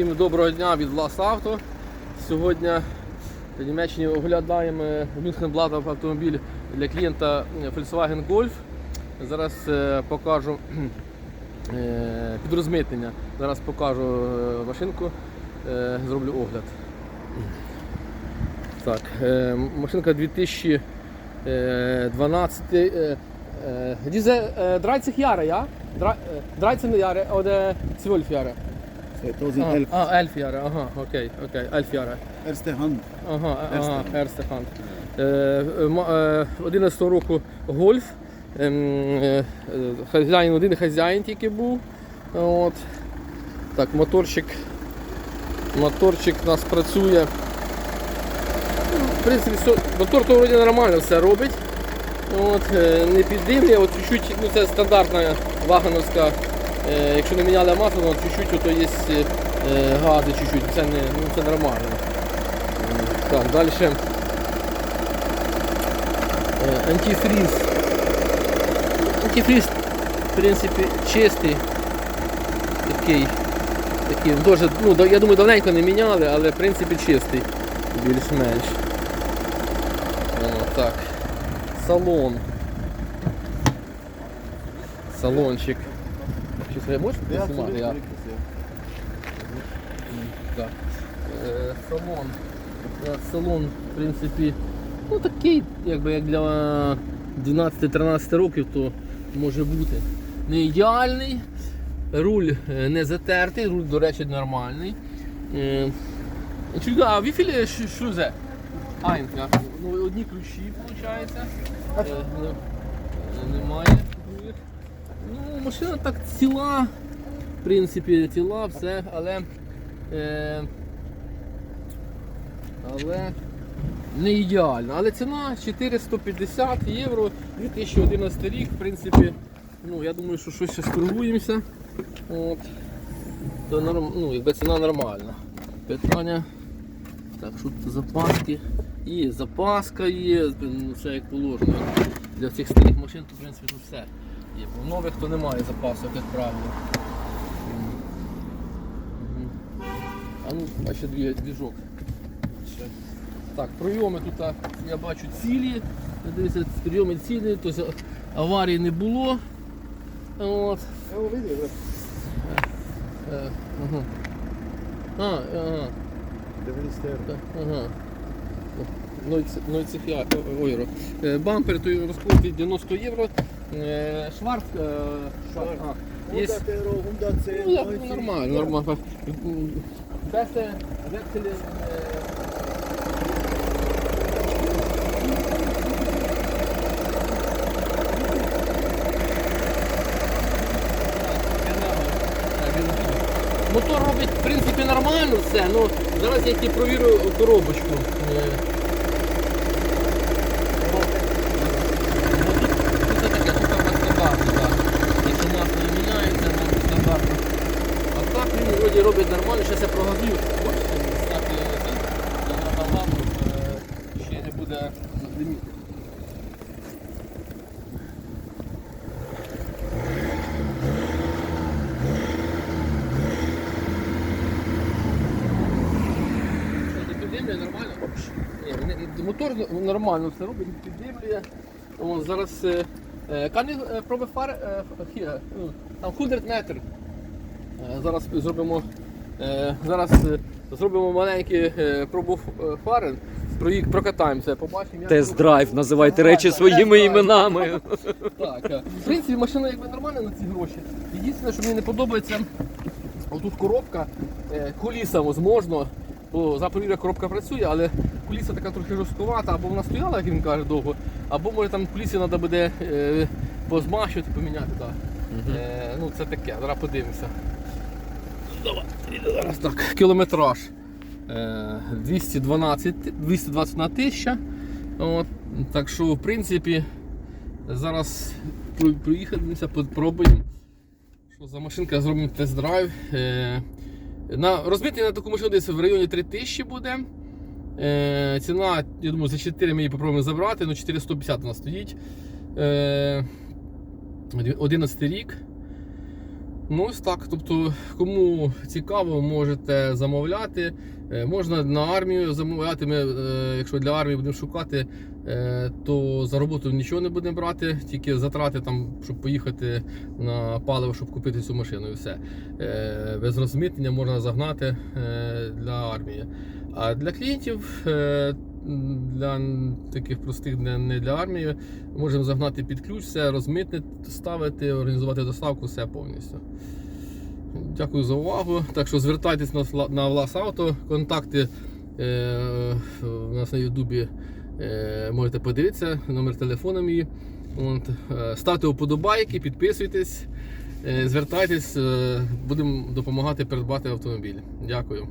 Всім доброго дня від Влас Авто. Сьогодні в Німеччині оглядаємо Мюнхенбладов автомобіль для клієнта Volkswagen Golf. Зараз е, покажу е, під розмитнення. Зараз покажу е, машинку, зроблю огляд. Так, машинка 2012. Е, е, diese äh, 30 Jahre, ja? Drei- äh, 13 Jahre oder 12 Jahre? 2011. Ah, ah, 11 Jahre, aha, okay, okay, 11 Jahre. Erste Hand. Ага, ага, Hand. Erste Hand. Е, е, ма- е, 11 року гольф. Ем, е, е, Хазяїн один хазяїн тільки був. От. Так, моторчик. Моторчик у нас працює. Ну, В принципі, все, мотор то вроді нормально все робить. От, е, не піддимлює, от чуть-чуть, ну це стандартна вагоновська. Е, якщо не міняли масло, то чуть-чуть то є е, гази, чуть-чуть, це, не, ну, це нормально. Так, далі. Е, Антифріз. Антифріз, в принципі, чистий. Такий. такий дуже, ну, я думаю, давненько не міняли, але в принципі чистий. Більш-менш. Так. Салон. Салончик. Чи це можеш знімати? Я- korrekt, Е, салон. Е, Салон, в принципі, ну такий, якби як для 12-13 років, то може бути. Не ідеальний. Руль е, не затертий, руль, до речі, нормальний. Е, А viele Sch- Schlüssel? Ну, одні ключі, виходить. Е, Немає. Ну, машина так ціла. В принципі, ціла, все, але. Е, але не ідеально. Але ціна 450 євро, 2011 рік, в принципі, ну, я думаю, що щось ще. От. То норм, ну, якби ціна нормальна. Питання. Так, що тут запаски? Є, запаска є, ну, все як положено. Для цих старих машин, то в принципі тут все є. В нових то немає запасок, як правило. А ну, а ще дві, двіжок. Так, прийоми тут я бачу цілі. Дивіться, прийоми цілі, тобто аварії не було. От. Du? Е, ага. А, ага. Так, Ага. Ну, це- ну, це фіа- о- євро. Е, Бампер той розкрутий 90 євро. Е, Шварц. е, Шварц. а, Є 100 euro, 110, Ну, 90. нормально, нормально. Бeste векселі. Мотор робить, в принципі, нормально все, ну зараз я тільки провірю коробочку. Е, ну, тут- Це таке тут стандартно, так. Якщо масло не міняється, нам стандартно. А вроді робить нормально, зараз я прогазую. Бачите, так це, на лампу е, ще не буде диміти. Що, не піддимлює нормально? Мотор нормально все робить, піддимлює. Зараз е, hier, ну, там 100 метрів. Е, Зараз зробимо, е, зараз е, зробимо маленькі е, пробу фари, прокатаємося, побачимо. Тест-драйв, називайте речі своїми іменами. Так, в принципі, машина якби нормальна на ці гроші. Єдине, що мені не подобається, отут коробка, коліса можливо, бо запоріжжя коробка працює, але коліса така трохи жорсткувата, або вона стояла, як він каже, довго, або може там колісі треба буде позмащувати, поміняти. Так. Е, ну це таке, зараз подивимося. Зараз так, кілометраж. Е, 212, 221 тисяча. От, так що, в принципі, зараз про- проїхатимося, попробуємо. Що за машинка, зробимо тест-драйв. Е, на, розбитий на таку машину десь в районі 3000 буде. Е, ціна, я думаю, за 4 ми її попробуємо забрати, ну 4150 вона стоїть. Е, 11 рік. Ну ось так. Тобто, кому цікаво, можете замовляти. Е, Можна на армію замовляти. Ми, е, якщо для армії будемо шукати, е, то за роботу нічого не будемо брати, тільки затрати там, щоб поїхати на паливо, щоб купити цю машину і все. Без розмитнення можна загнати для армії. А для клієнтів, для таких простих, не для армії, можемо загнати під ключ, все розмитнити, ставити, організувати доставку, все повністю. Дякую за увагу. Так що звертайтесь на, на Влас Авто. Контакти е, у нас на Ютубі е, можете подивитися, номер телефону мій. От, е, ставте вподобайки, підписуйтесь, е, звертайтесь, е, будемо допомагати придбати автомобіль. Дякую.